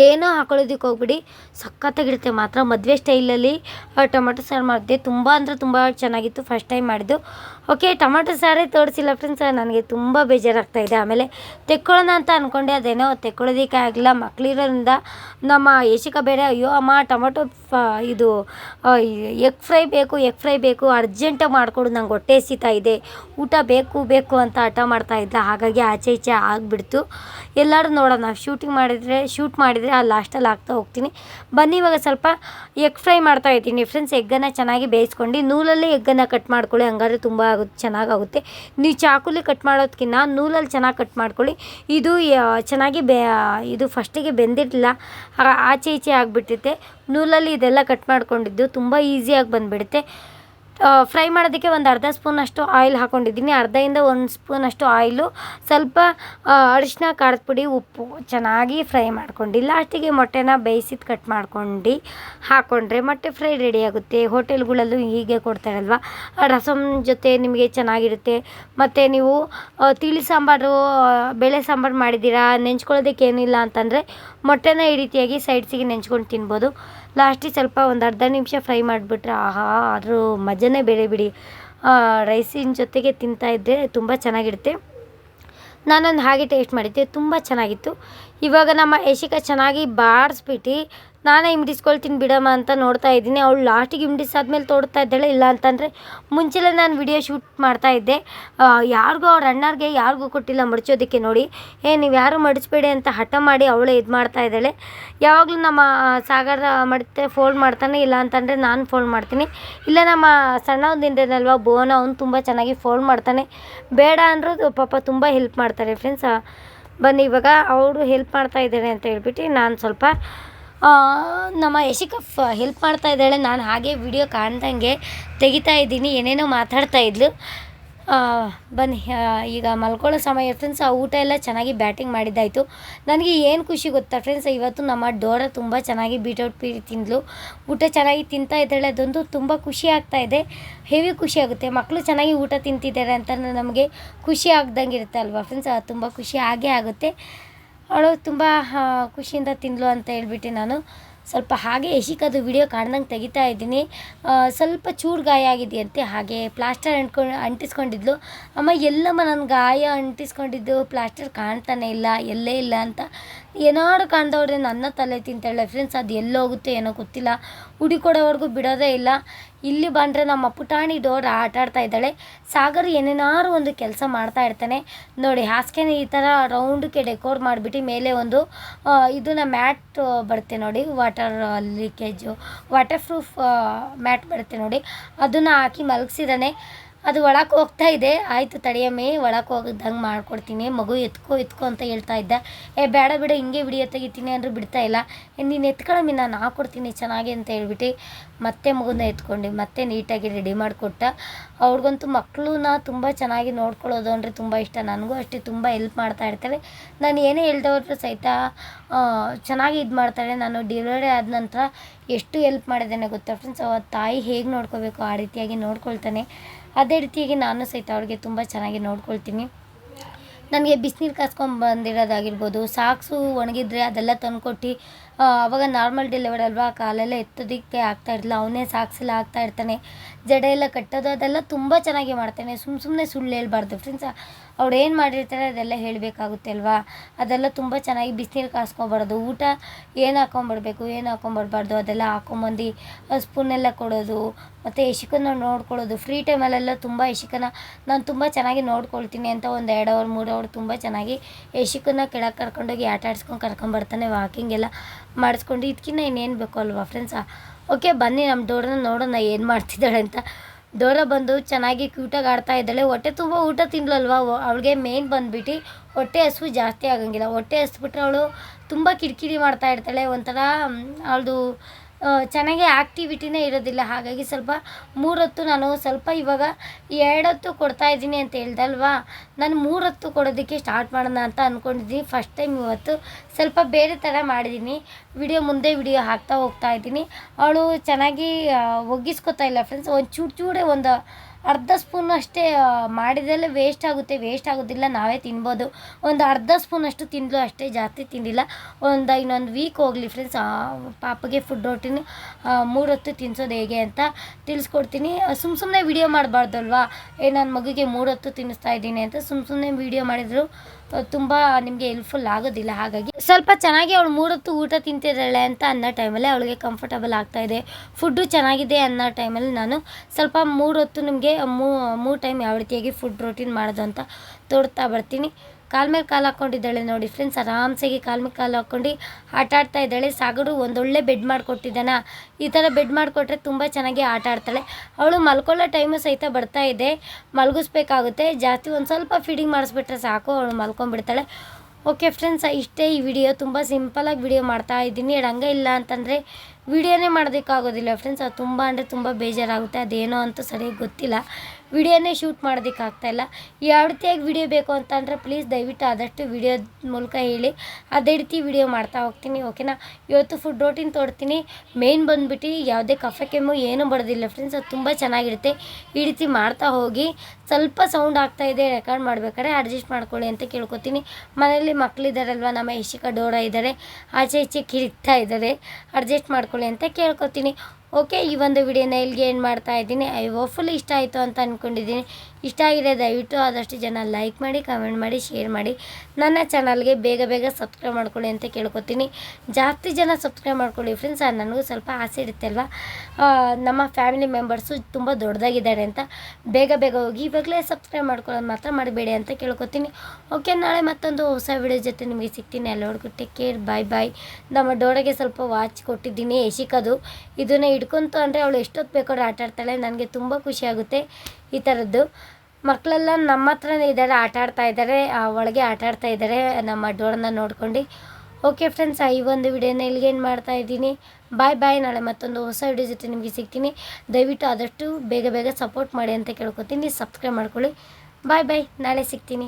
ಏನೂ ಹಾಕೊಳ್ಳೋದಕ್ಕೆ ಹೋಗ್ಬಿಡಿ. ಸಖತ್ತಾಗಿರುತ್ತೆ ಮಾತ್ರ ಮದುವೆ ಸ್ಟೈಲಲ್ಲಿ ಟೊಮೆಟೊ ಸಾರು ಮಾಡಿದೆ. ತುಂಬ ಅಂದರೆ ತುಂಬ ಚೆನ್ನಾಗಿತ್ತು. ಫಸ್ಟ್ ಟೈಮ್ ಮಾಡಿದ್ದು. ಓಕೆ ಟೊಮೆಟೊ ಸಾರೇ ತೋರಿಸಿಲ್ಲ ಫ್ರೆಂಡ್ಸ್ ನನಗೆ ತುಂಬ ಬೇಜಾರಾಗ್ತಾ ಇದೆ. ಆಮೇಲೆ ತೆಕ್ಕೊಳ್ಳೋಣ ಅಂತ ಅಂದ್ಕೊಂಡೆ ಅದೇನೋ ತೆಕ್ಕೊಳ್ಳೋದಕ್ಕೆ ಆಗಲಿಲ್ಲ. ಮಕ್ಕಳಿರೋದ್ರಿಂದ ನಮ್ಮ ಯಶಿಕ ಬೇರೆ, ಅಯ್ಯೋ ಅಮ್ಮ, ಟೊಮೆಟೊ ಇದು ಎಗ್ ಫ್ರೈ ಬೇಕು, ಎಗ್ ಫ್ರೈ ಬೇಕು. ಅರ್ಜೆಂಟಾಗಿ ಮಾಡಿಕೊಡು. ನಂಗೆ ಹೊಟ್ಟೆ ಹಸಿತಾ ಇದೆ. ಊಟ ಬೇಕು ಬೇಕು ಅಂತ ಹಠ ಮಾಡ್ತಾ ಇದ್ದ. ಹಾಗಾಗಿ ಆಚೆ ಈಚೆ ಆಗಿಬಿಡ್ತು. ಎಲ್ಲರೂ ನೋಡೋಣ. ಶೂಟಿಂಗ್ ಮಾಡಿದರೆ ಶೂಟ್ ಮಾಡಿದರೆ ಆ ಲಾಸ್ಟಲ್ಲಿ ಹಾಕ್ತಾ ಹೋಗ್ತೀನಿ. ಬನ್ನಿ, ಇವಾಗ ಸ್ವಲ್ಪ ಎಗ್ ಫ್ರೈ ಮಾಡ್ತಾ ಇದ್ದೀನಿ. ಫ್ರೆಂಡ್ಸ್ ಎಗ್ಗನ್ನು ಚೆನ್ನಾಗಿ ಬೇಯಿಸ್ಕೊಂಡು ನೂಲಲ್ಲಿ ಎಗ್ಗನ್ನು ಕಟ್ ಮಾಡ್ಕೊಳ್ಳಿ. ಹಂಗಾದ್ರೆ ತುಂಬ ಆಗುತ್ತೆ ಚೆನ್ನಾಗಾಗುತ್ತೆ. ನೀವು ಚಾಕುಲಿ ಕಟ್ ಮಾಡೋದಕ್ಕಿಂತ ನೂಲಲ್ಲಿ ಚೆನ್ನಾಗಿ ಕಟ್ ಮಾಡ್ಕೊಳ್ಳಿ. ಇದು ಚೆನ್ನಾಗಿ ಬೆ ಇದು ಫಸ್ಟಿಗೆ ಬೆಂದಿರಲಿಲ್ಲ. ಆಚೆ ಈಚೆ ಆಗಿಬಿಟ್ಟಿರುತ್ತೆ ನೂಲಲ್ಲಿ ಇದೆಲ್ಲ ಕಟ್ ಮಾಡ್ಕೊಂಡಿದ್ದು ತುಂಬ ಈಸಿಯಾಗಿ ಬಂದುಬಿಡುತ್ತೆ. ಫ್ರೈ ಮಾಡೋದಕ್ಕೆ ಒಂದು ಅರ್ಧ ಸ್ಪೂನಷ್ಟು ಆಯಿಲ್ ಹಾಕ್ಕೊಂಡಿದ್ದೀನಿ ಅರ್ಧದಿಂದ ಒಂದು ಸ್ಪೂನಷ್ಟು ಆಯಿಲು ಸ್ವಲ್ಪ ಅರಿಶಿನ ಖಾರದ ಪುಡಿ, ಉಪ್ಪು. ಚೆನ್ನಾಗಿ ಫ್ರೈ ಮಾಡ್ಕೊಂಡು ಲಾಸ್ಟಿಗೆ ಮೊಟ್ಟೆನ ಬೇಯಿಸಿದ್ದು ಕಟ್ ಮಾಡ್ಕೊಂಡು ಹಾಕ್ಕೊಂಡ್ರೆ ಮೊಟ್ಟೆ ಫ್ರೈ ರೆಡಿ ಆಗುತ್ತೆ. ಹೋಟೆಲ್ಗಳಲ್ಲೂ ಹೀಗೆ ಕೊಡ್ತಾರಲ್ವ? ರಸಮ್ ಜೊತೆ ನಿಮಗೆ ಚೆನ್ನಾಗಿರುತ್ತೆ. ಮತ್ತು ನೀವು ತಿಳಿ ಸಾಂಬಾರು ಬೇಳೆ ಸಾಂಬಾರು ಮಾಡಿದ್ದೀರಾ, ನೆಂಚ್ಕೊಳ್ಳೋದಕ್ಕೆ ಏನಿಲ್ಲ ಅಂತಂದರೆ ಮೊಟ್ಟೆನ ಈ ರೀತಿಯಾಗಿ ಸೈಡ್ಸಿಗೆ ನೆಂಚ್ಕೊಂಡು ತಿನ್ಬೋದು. ಲಾಸ್ಟಿಗೆ ಸ್ವಲ್ಪ ಒಂದು ಅರ್ಧ ನಿಮಿಷ ಫ್ರೈ ಮಾಡಿಬಿಟ್ರೆ, ಆಹಾ ಅದ್ರ ಮಜನೇ ಬೇರೆ ಬಿಡಿ. ರೈಸಿನ ಜೊತೆಗೆ ತಿಂತಾಯಿದ್ದರೆ ತುಂಬ ಚೆನ್ನಾಗಿರುತ್ತೆ. ನಾನೊಂದು ಹಾಗೆ ಟೇಸ್ಟ್ ಮಾಡಿದ್ದೆ, ತುಂಬ ಚೆನ್ನಾಗಿತ್ತು. ಇವಾಗ ನಮ್ಮ ಯಶಿಕ ಚೆನ್ನಾಗಿ ಬಾಡಿಸ್ಬಿಟ್ಟು ನಾನೇ ಹಿಂಡಿಸ್ಕೊಳ್ತೀನಿ ಬಿಡಮ್ಮ ಅಂತ ನೋಡ್ತಾ ಇದ್ದೀನಿ. ಅವಳು ಲಾಸ್ಟಿಗೆ ಹಿಂಡಿಸಾದ್ಮೇಲೆ ತೋಡ್ತಾ ಇದ್ದಾಳೆ, ಇಲ್ಲ ಅಂತಂದರೆ ಮುಂಚೆಲೆ ನಾನು ವಿಡಿಯೋ ಶೂಟ್ ಮಾಡ್ತಾ ಇದ್ದೆ. ಯಾರಿಗೂ ಅವ್ರ ಅಣ್ಣರಿಗೆ ಯಾರಿಗೂ ಕೊಟ್ಟಿಲ್ಲ ಮಡಚೋದಕ್ಕೆ ನೋಡಿ. ಏ, ನೀವು ಯಾರು ಮಡಿಸ್ಬೇಡಿ ಅಂತ ಹಠ ಮಾಡಿ ಅವಳೇ ಇದು ಮಾಡ್ತಾ ಇದ್ದಾಳೆ. ಯಾವಾಗಲೂ ನಮ್ಮ ಸಾಗರ ಮಡತೆ ಫೋಲ್ಡ್ ಮಾಡ್ತಾನೆ, ಇಲ್ಲ ಅಂತಂದರೆ ನಾನು ಫೋಲ್ಡ್ ಮಾಡ್ತೀನಿ. ಇಲ್ಲ ನಮ್ಮ ಸಣ್ಣವನಿಂದನಲ್ವ ಬೋನ ಅವನು ತುಂಬ ಚೆನ್ನಾಗಿ ಫೋಲ್ಡ್ ಮಾಡ್ತಾನೆ. ಬೇಡ ಅಂದರೂ ಪಾಪ ತುಂಬ ಹೆಲ್ಪ್ ಮಾಡ್ತಾರೆ ಫ್ರೆಂಡ್ಸ್ ಬನ್ನಿ, ಇವಾಗ ಅವರು ಹೆಲ್ಪ್ ಮಾಡ್ತಾ ಇದ್ದಾರೆ ಅಂತ ಹೇಳ್ಬಿಟ್ಟು ನಾನು ಸ್ವಲ್ಪ ನಮ್ಮ ಯಶಿಕ ಹೆಲ್ಪ್ ಮಾಡ್ತಾ ಇದ್ದಾಳೆ. ನಾನು ಹಾಗೆ ವಿಡಿಯೋ ಕಾಣ್ದಂಗೆ ತೆಗಿತಾ ಇದ್ದೀನಿ, ಏನೇನೋ ಮಾತಾಡ್ತಾ ಇದ್ಲು. ಬನ್ನಿ ಈಗ ಮಲ್ಕೊಳ್ಳೋ ಸಮಯ ಫ್ರೆಂಡ್ಸ್ ಆ ಊಟ ಎಲ್ಲ ಚೆನ್ನಾಗಿ ಬ್ಯಾಟಿಂಗ್ ಮಾಡಿದ್ದಾಯಿತು. ನನಗೆ ಏನು ಖುಷಿ ಗೊತ್ತಾ ಫ್ರೆಂಡ್ಸ್ ಇವತ್ತು ನಮ್ಮ ಡೋರ ತುಂಬ ಚೆನ್ನಾಗಿ ಬೀಟೌಟ್ ಪೀರಿ ತಿಂದಳು ಊಟ ಚೆನ್ನಾಗಿ ತಿಂತಾ ಇದ್ದಾಳೆ, ಅದೊಂದು ತುಂಬ ಖುಷಿ ಆಗ್ತಾ ಇದೆ. ಹೆವಿ ಖುಷಿ ಆಗುತ್ತೆ. ಮಕ್ಕಳು ಚೆನ್ನಾಗಿ ಊಟ ತಿಂತಿದ್ದಾರೆ ಅಂತ ನಮಗೆ ಖುಷಿ ಆಗ್ದಂಗೆ ಇರುತ್ತೆ ಅಲ್ವಾ ಫ್ರೆಂಡ್ಸ್ ತುಂಬ ಖುಷಿ ಆಗೇ ಆಗುತ್ತೆ. ಅವಳು ತುಂಬ ಖುಷಿಯಿಂದ ತಿಂದಳು ಅಂತ ಹೇಳ್ಬಿಟ್ಟು ನಾನು. ಸ್ವಲ್ಪ ಹಾಗೆ ಯಶಿಕದು ವಿಡಿಯೋ ಕಾಣ್ದಂಗೆ ತೆಗಿತಾ ಇದ್ದೀನಿ. ಸ್ವಲ್ಪ ಚೂರು ಗಾಯ ಆಗಿದೆಯಂತೆ, ಹಾಗೆ ಪ್ಲಾಸ್ಟರ್ ಅಂಟ್ಕೊಂಡು ಅಂಟಿಸ್ಕೊಂಡಿದ್ಲು. ಅಮ್ಮ, ಎಲ್ಲಮ್ಮ ನನ್ನ ಗಾಯ ಅಂಟಿಸ್ಕೊಂಡಿದ್ದು ಪ್ಲಾಸ್ಟರ್ ಕಾಣ್ತಾನೆ ಇಲ್ಲ, ಎಲ್ಲೇ ಇಲ್ಲ ಅಂತ ಏನಾದ್ರು ಕಾಣ್ದವ್ರೆ ನನ್ನ ತಲೆ ತಿಂತಾಳೆ. ಫ್ರೆಂಡ್ಸ್ ಅದು ಎಲ್ಲೋಗುತ್ತೆ ಏನೋ ಗೊತ್ತಿಲ್ಲ. ಹುಡಿಕೊಡೋವರೆಗೂ ಬಿಡೋದೇ ಇಲ್ಲ. ಇಲ್ಲಿ ಬಂದರೆ ನಮ್ಮ ಪುಟಾಣಿ ಡೋರ್ ಆಟ ಆಡ್ತಾ ಇದ್ದಾಳೆ. ಸಾಗರ್ ಏನೇನಾರು ಒಂದು ಕೆಲಸ ಮಾಡ್ತಾ ಇರ್ತಾನೆ. ನೋಡಿ, ಹಾಸಿಗೆನ ಈ ಥರ ರೌಂಡಕ್ಕೆ ಡೆಕೋರ್ ಮಾಡಿಬಿಟ್ಟು ಮೇಲೆ ಒಂದು ಇದನ್ನ ಮ್ಯಾಟ್ ಬರುತ್ತೆ ನೋಡಿ. Water leakage waterproof mat ಬರುತ್ತೆ ನೋಡಿ. ಅದನ್ನು ಹಾಕಿ ಮಲಗಿಸಿದಾನೆ ಅದು ಒಳಕ್ಕೆ ಹೋಗ್ತಾ ಇದೆ. ಆಯಿತು ತಡೆಯಮ್ಮೆ ಒಳಕ್ಕೆ ಹೋಗದಂಗೆ ಮಾಡ್ಕೊಡ್ತೀನಿ. ಮಗು ಎತ್ಕೋ ಎತ್ಕೋ ಅಂತ ಹೇಳ್ತಾ ಇದ್ದ. ಏ, ಬೇಡ ಬಿಡ, ಹಿಂಗೆ ವಿಡಿಯೋ ತೆಗಿತೀನಿ ಅಂದರೂ ಬಿಡ್ತಾ ಇಲ್ಲ. ನೀನು ಎತ್ಕೊಳಮ್ಮಿ ನಾನು ಹಾಕ್ಕೊಡ್ತೀನಿ ಚೆನ್ನಾಗಿ ಅಂತ ಹೇಳ್ಬಿಟ್ಟು ಮತ್ತೆ ಮಗುನ ಎತ್ಕೊಂಡು, ಮತ್ತೆ ನೀಟಾಗಿ ರೆಡಿ ಮಾಡಿಕೊಟ್ಟ. ಅವ್ರಿಗಂತೂ ಮಕ್ಕಳನ್ನ ತುಂಬ ಚೆನ್ನಾಗಿ ನೋಡ್ಕೊಳ್ಳೋದು ಅಂದರೆ ತುಂಬ ಇಷ್ಟ. ನನಗೂ ಅಷ್ಟೇ ತುಂಬ ಹೆಲ್ಪ್ ಮಾಡ್ತಾ ಇರ್ತಾರೆ ನಾನು ಏನೇ ಹೇಳ್ದವ್ರು ಸಹಿತ ಚೆನ್ನಾಗಿ ಇದು ಮಾಡ್ತಾರೆ ನಾನು ಡೆಲಿವರಿ ಆದ ನಂತರ ಎಷ್ಟು ಹೆಲ್ಪ್ ಮಾಡಿದ್ದೇನೆ ಗೊತ್ತಾ ಫ್ರೆಂಡ್ಸ್ ಅವತ್ತು ತಾಯಿ ಹೇಗೆ ನೋಡ್ಕೋಬೇಕು? ಆ ರೀತಿಯಾಗಿ ನೋಡ್ಕೊಳ್ತಾನೆ. ಅದೇ ರೀತಿಯಾಗಿ ನಾನು ಸಹಿತ ಅವ್ರಿಗೆ ತುಂಬ ಚೆನ್ನಾಗಿ ನೋಡ್ಕೊಳ್ತೀನಿ. ನನಗೆ ಬಿಸಿನೀರು ಕಾಸ್ಕೊಂಡು ಬಂದಿರೋದಾಗಿರ್ಬೋದು, ಸಾಕ್ಸು ಒಣಗಿದ್ರೆ ಅದೆಲ್ಲ ತಂದ್ಕೊಟ್ಟು ಆ, ಅವಾಗ ನಾರ್ಮಲ್ ಡೆಲಿವರಿ ಅಲ್ವಾ? ಕಾಲೆಲ್ಲ ಎತ್ತೋದಕ್ಕೆ ಆಗ್ತಾ ಇರಲಿಲ್ಲ. ಅವನೇ ಸಾಕ್ಸ್ ಆಗ್ತಾ ಇರ್ತಾನೆ. ಜಡೆ ಎಲ್ಲ ಕಟ್ಟೋದು ಅದೆಲ್ಲ ತುಂಬ ಚೆನ್ನಾಗಿ ಮಾಡ್ತಾನೆ. ಸುಮ್ಮ ಸುಮ್ಮನೆ ಸುಳ್ಳು ಹೇಳ್ಬಾರ್ದು. ಫ್ರೆಂಡ್ಸ್ ಅವ್ರು ಏನು ಮಾಡಿರ್ತಾರೆ ಅದೆಲ್ಲ ಹೇಳಬೇಕಾಗುತ್ತೆ ಅಲ್ವಾ? ಅದೆಲ್ಲ ತುಂಬ ಚೆನ್ನಾಗಿ ಬಿಸಿನೀರು ಕಾಸ್ಕೊಬಾರ್ದು. ಊಟ ಏನು ಹಾಕೊಂಬರ್ಬೇಕು ಏನು ಹಾಕೊಂಬರ್ಬಾರ್ದು ಅದೆಲ್ಲ ಹಾಕೊಂಬಂದು ಸ್ಪೂನೆಲ್ಲ ಕೊಡೋದು ಮತ್ತು ಯಶಿಕನ ನೋಡ್ಕೊಳ್ಳೋದು. ಫ್ರೀ ಟೈಮಲ್ಲೆಲ್ಲ ತುಂಬ ಯಶಿಕನ ನಾನು ತುಂಬ ಚೆನ್ನಾಗಿ ನೋಡ್ಕೊಳ್ತೀನಿ ಅಂತ ಒಂದು ಎರಡು ಅವರ್ ಮೂರು ಅವರ್ ತುಂಬ ಚೆನ್ನಾಗಿ ಯಶಿಕನ ಕೆಳಗೆ ಕರ್ಕೊಂಡೋಗಿ ಆಟ ಆಡ್ಸ್ಕೊಂಡು ಕರ್ಕೊಂಬರ್ತಾನೆ ವಾಕಿಂಗ್ ಎಲ್ಲ. ಮಾಡಿಸ್ಕೊಂಡು ಇದಕ್ಕಿಂತ ಇನ್ನೇನು ಬೇಕು ಅಲ್ವಾ ಫ್ರೆಂಡ್ಸ್ ಓಕೆ ಬನ್ನಿ ನಮ್ಮ ಡೋರನ್ನ ನೋಡೋಣ ಏನು ಮಾಡ್ತಿದ್ದಾಳೆ ಅಂತ. ಡೋರ ಬಂದು ಚೆನ್ನಾಗಿ ಕ್ಯೂಟಾಗಿ ಆಡ್ತಾ ಇದ್ದಾಳೆ. ಹೊಟ್ಟೆ ತುಂಬ ಊಟ ತಿನ್ಲಲ್ವಾ ಅವಳಿಗೆ ಮೇಯ್ನ್ ಬಂದುಬಿಟ್ಟು ಹೊಟ್ಟೆ ಹಸಿವು ಜಾಸ್ತಿ ಆಗಂಗಿಲ್ಲ. ಹೊಟ್ಟೆ ಹಸ್ಬಿಟ್ರೆ ಅವಳು ತುಂಬ ಕಿರಿಕಿರಿ ಮಾಡ್ತಾ ಇರ್ತಾಳೆ. ಒಂಥರ ಅವಳದು ಚೆನ್ನಾಗಿ ಆ್ಯಕ್ಟಿವಿಟಿನೇ ಇರೋದಿಲ್ಲ. ಹಾಗಾಗಿ ಸ್ವಲ್ಪ ಮೂರೊತ್ತು ನಾನು ಸ್ವಲ್ಪ ಇವಾಗ ಎರಡೊತ್ತು ಕೊಡ್ತಾ ಇದ್ದೀನಿ ಅಂತ ಹೇಳ್ದಲ್ವಾ? ನಾನು ಮೂರೊತ್ತು ಕೊಡೋದಕ್ಕೆ ಸ್ಟಾರ್ಟ್ ಮಾಡೋಣ ಅಂತ ಅಂದ್ಕೊಂಡಿದ್ದೀನಿ ಫಸ್ಟ್ ಟೈಮ್ ಇವತ್ತು ಸ್ವಲ್ಪ ಬೇರೆ ಥರ ಮಾಡಿದ್ದೀನಿ. ವಿಡಿಯೋ ಮುಂದೆ ವಿಡಿಯೋ ಹಾಕ್ತಾ ಹೋಗ್ತಾ ಇದ್ದೀನಿ. ಅವಳು ಚೆನ್ನಾಗಿ ಒಗ್ಗಿಸ್ಕೊತಾ ಇಲ್ಲ ಫ್ರೆಂಡ್ಸ್ ಒಂದು ಚೂರು ಚೂಡೆ ಒಂದು ಅರ್ಧ ಸ್ಪೂನ್ ಅಷ್ಟೇ ಮಾಡಿದಲ್ಲೇ ವೇಸ್ಟ್ ಆಗುತ್ತೆ. ವೇಸ್ಟ್ ಆಗೋದಿಲ್ಲ, ನಾವೇ ತಿನ್ಬೋದು. ಒಂದು ಅರ್ಧ ಸ್ಪೂನ್ ಅಷ್ಟು ತಿಂದಲು ಅಷ್ಟೇ, ಜಾಸ್ತಿ ತಿಂದಿಲ್ಲ. ಒಂದು ಇನ್ನೊಂದು ವೀಕ್ ಹೋಗಲಿ ಫ್ರೆಂಡ್ಸ್ ಪಾಪಗೆ ಫುಡ್ ರೊಟ್ಟಿನ ಮೂರೊತ್ತು ತಿನ್ನಿಸೋದು ಹೇಗೆ ಅಂತ ತಿಳಿಸ್ಕೊಡ್ತೀನಿ. ಸುಮ್ಮ ಸುಮ್ಮನೆ ವಿಡಿಯೋ ಮಾಡಬಾರ್ದಲ್ವಾ? ಏ ನನ್ನ ಮಗುಗೆ ಮೂರೊತ್ತು ತಿನ್ನಿಸ್ತಾ ಇದ್ದೀನಿ ಅಂತ ಸುಮ್ಮ ಸುಮ್ಮನೆ ವಿಡಿಯೋ ಮಾಡಿದ್ರು. ತುಂಬ ನಿಮಗೆ ಹೆಲ್ಪ್ಫುಲ್ ಆಗೋದಿಲ್ಲ. ಹಾಗಾಗಿ ಸ್ವಲ್ಪ ಚೆನ್ನಾಗಿ ಅವಳು ಮೂರೊತ್ತು ಊಟ ತಿಂತಿದ್ದಾಳೆ ಅಂತ ಅನ್ನೋ ಟೈಮಲ್ಲಿ ಅವಳಿಗೆ ಕಂಫರ್ಟಬಲ್ ಆಗ್ತಾ ಇದೆ. ಫುಡ್ಡು ಚೆನ್ನಾಗಿದೆ ಅನ್ನೋ ಟೈಮಲ್ಲಿ ನಾನು ಸ್ವಲ್ಪ ಮೂರೊತ್ತು ನಿಮಗೆ ಮೂರು ಟೈಮ್ ಯಾವ ರೀತಿಯಾಗಿ ಫುಡ್ ರೋಟೀನ್ ಮಾಡೋದು ಅಂತ ತೋರ್ತಾ ಬರ್ತೀನಿ. ಕಾಲ್ ಮೇಲೆ ಕಾಲು ಹಾಕ್ಕೊಂಡಿದ್ದಾಳೆ ನೋಡಿ ಫ್ರೆಂಡ್ಸ್ ಆರಾಮ್ಸಾಗಿ ಕಾಲ್ ಮೇಲೆ ಕಾಲು ಹಾಕ್ಕೊಂಡು ಆಟ ಆಡ್ತಾ ಇದ್ದಾಳೆ. ಸಾಗರು ಒಂದೊಳ್ಳೆ ಬೆಡ್ ಮಾಡಿಕೊಟ್ಟಿದ್ದಾನ. ಈ ಥರ ಬೆಡ್ ಮಾಡಿಕೊಟ್ರೆ ತುಂಬ ಚೆನ್ನಾಗಿ ಆಟ ಆಡ್ತಾಳೆ. ಅವಳು ಮಲ್ಕೊಳ್ಳೋ ಟೈಮು ಸಹಿತ ಬರ್ತಾ ಇದೆ. ಮಲಗಿಸ್ಬೇಕಾಗುತ್ತೆ. ಜಾಸ್ತಿ ಒಂದು ಸ್ವಲ್ಪ ಫೀಡಿಂಗ್ ಮಾಡಿಸ್ಬಿಟ್ರೆ ಸಾಕು, ಅವಳು ಮಲ್ಕೊಂಡ್ಬಿಡ್ತಾಳೆ. ಓಕೆ ಫ್ರೆಂಡ್ಸ್ ಇಷ್ಟೇ ಈ ವಿಡಿಯೋ ತುಂಬ ಸಿಂಪಲಾಗಿ ವಿಡಿಯೋ ಮಾಡ್ತಾ ಇದ್ದೀನಿ. ಹಂಗೆ ಇಲ್ಲ ಅಂತಂದರೆ ವಿಡಿಯೋನೇ ಮಾಡೋದಕ್ಕಾಗೋದಿಲ್ಲ ಫ್ರೆಂಡ್ಸ್ ಅದು ತುಂಬ ಅಂದರೆ ತುಂಬ ಬೇಜಾರಾಗುತ್ತೆ. ಅದೇನೋ ಅಂತೂ ಸರಿಯಾಗಿ ಗೊತ್ತಿಲ್ಲ. ವಿಡಿಯೋನೇ ಶೂಟ್ ಮಾಡೋದಕ್ಕೆ ಆಗ್ತಾಯಿಲ್ಲ ಯಾವ ರೀತಿಯಾಗಿ ವಿಡಿಯೋ ಬೇಕು ಅಂತಂದರೆ ಪ್ಲೀಸ್ ದಯವಿಟ್ಟು ಆದಷ್ಟು ವಿಡಿಯೋ ಮೂಲಕ ಹೇಳಿ. ಅದೇ ರೀತಿ ವಿಡಿಯೋ ಮಾಡ್ತಾ ಹೋಗ್ತೀನಿ ಓಕೆನಾ ಇವತ್ತು ಫುಡ್ ರೋಟೀನ್ ತೋಡ್ತೀನಿ. ಮೇಯ್ನ್ ಬಂದುಬಿಟ್ಟು ಯಾವುದೇ ಕಫೆ ಕೆಮ್ಮು ಏನೂ ಬರೋದಿಲ್ಲ ಫ್ರೆಂಡ್ಸ್ ಅದು ತುಂಬ ಚೆನ್ನಾಗಿರುತ್ತೆ. ಈ ರೀತಿ ಮಾಡ್ತಾ ಹೋಗಿ ಸ್ವಲ್ಪ ಸೌಂಡ್ ಆಗ್ತಾ ಇದೆ ರೆಕಾರ್ಡ್ ಮಾಡ್ಬೇಕಾದ್ರೆ ಅಡ್ಜಸ್ಟ್ ಮಾಡ್ಕೊಳ್ಳಿ ಅಂತ ಕೇಳ್ಕೊತೀನಿ. ಮನೆಯಲ್ಲಿ ಮಕ್ಕಳಿದ್ದಾರಲ್ವ ನಮ್ಮ ಯಶಿಕ ಡೋರ ಇದ್ದಾರೆ ಆಚೆ ಈಚೆ ಕಿರಿಕ್ತಾ ಇದ್ದಾರೆ ಅಡ್ಜಸ್ಟ್ ಮಾಡ್ಕೊಳ್ಳಿ ಅಂತ ಕೇಳ್ಕೊತೀನಿ. ಓಕೆ ಈ ಒಂದು ವಿಡಿಯೋನ ಇಲ್ಲಿಗೆ ಏನು ಮಾಡ್ತಾ ಇದ್ದೀನಿ. ಐ ಹೋಪ್ಫುಲ್ ಇಷ್ಟ ಆಯಿತು ಅಂತ ಅಂದ್ಕೊಂಡಿದ್ದೀನಿ ಇಷ್ಟ ಆಗಿದೆ ದಯವಿಟ್ಟು ಆದಷ್ಟು ಜನ ಲೈಕ್ ಮಾಡಿ ಕಮೆಂಟ್ ಮಾಡಿ ಶೇರ್ ಮಾಡಿ. ನನ್ನ ಚಾನಲ್ಗೆ ಬೇಗ ಬೇಗ ಸಬ್ಸ್ಕ್ರೈಬ್ ಮಾಡ್ಕೊಳ್ಳಿ ಅಂತ ಕೇಳ್ಕೊತೀನಿ. ಜಾಸ್ತಿ ಜನ ಸಬ್ಸ್ಕ್ರೈಬ್ ಮಾಡ್ಕೊಳ್ಳಿ ಫ್ರೆಂಡ್ಸ್ ನನಗೂ ಸ್ವಲ್ಪ ಆಸೆ ಇರುತ್ತೆ ಅಲ್ವಾ? ನಮ್ಮ ಫ್ಯಾಮಿಲಿ ಮೆಂಬರ್ಸು ತುಂಬ ದೊಡ್ಡದಾಗಿದ್ದಾರೆ ಅಂತ ಬೇಗ ಬೇಗ ಹೋಗಿ ಇವಾಗಲೇ ಸಬ್ಸ್ಕ್ರೈಬ್ ಮಾಡ್ಕೊಳ್ಳೋದು ಮಾತ್ರ ಮಾಡಬೇಡಿ ಅಂತ ಕೇಳ್ಕೊತೀನಿ. ಓಕೆ ನಾಳೆ ಮತ್ತೊಂದು ಹೊಸ ವಿಡಿಯೋ ಜೊತೆ ನಿಮಗೆ ಸಿಗ್ತೀನಿ. ಎಲ್ಲರಿಗೂ ಟೇಕ್ ಕೇರ್ ಬಾಯ್ ಬಾಯ್ ನಮ್ಮ ಡೋಡಗೆ ಸ್ವಲ್ಪ ವಾಚ್ ಕೊಟ್ಟಿದ್ದೀನಿ, ಎಶಿಕದು. ಇದನ್ನು ಹಿಡ್ಕೊಂತು ಅಂದರೆ ಅವಳು ಎಷ್ಟೊತ್ತು ಬೇಕಾದ್ರೂ ಆಟಾಡ್ತಾಳೆ. ನನಗೆ ತುಂಬ ಖುಷಿಯಾಗುತ್ತೆ ಈ ಥರದ್ದು ಮಕ್ಕಳೆಲ್ಲ ನಮ್ಮ ಹತ್ರನೇ ಇದ್ದಾರೆ, ಆಟ ಆಡ್ತಾ ಇದ್ದಾರೆ ಒಳಗೆ ಆಟ ಆಡ್ತಾ ಇದ್ದಾರೆ, ನಮ್ಮ ಡೋರನ್ನ ನೋಡ್ಕೊಂಡು. ಓಕೆ ಫ್ರೆಂಡ್ಸ್ ಈ ಒಂದು ವಿಡಿಯೋನ ಇಲ್ಲಿಗೆ ಏನು ಮಾಡ್ತಾ ಇದ್ದೀನಿ. ಬಾಯ್ ಬಾಯ್ ನಾಳೆ ಮತ್ತೊಂದು ಹೊಸ ವಿಡಿಯೋ ಜೊತೆ ನಿಮಗೆ ಸಿಗ್ತೀನಿ. ದಯವಿಟ್ಟು ಆದಷ್ಟು ಬೇಗ ಬೇಗ ಸಪೋರ್ಟ್ ಮಾಡಿ ಅಂತ ಕೇಳ್ಕೊತೀನಿ. ಸಬ್ಸ್ಕ್ರೈಬ್ ಮಾಡ್ಕೊಳ್ಳಿ. ಬಾಯ್ ಬಾಯ್ ನಾಳೆ ಸಿಗ್ತೀನಿ.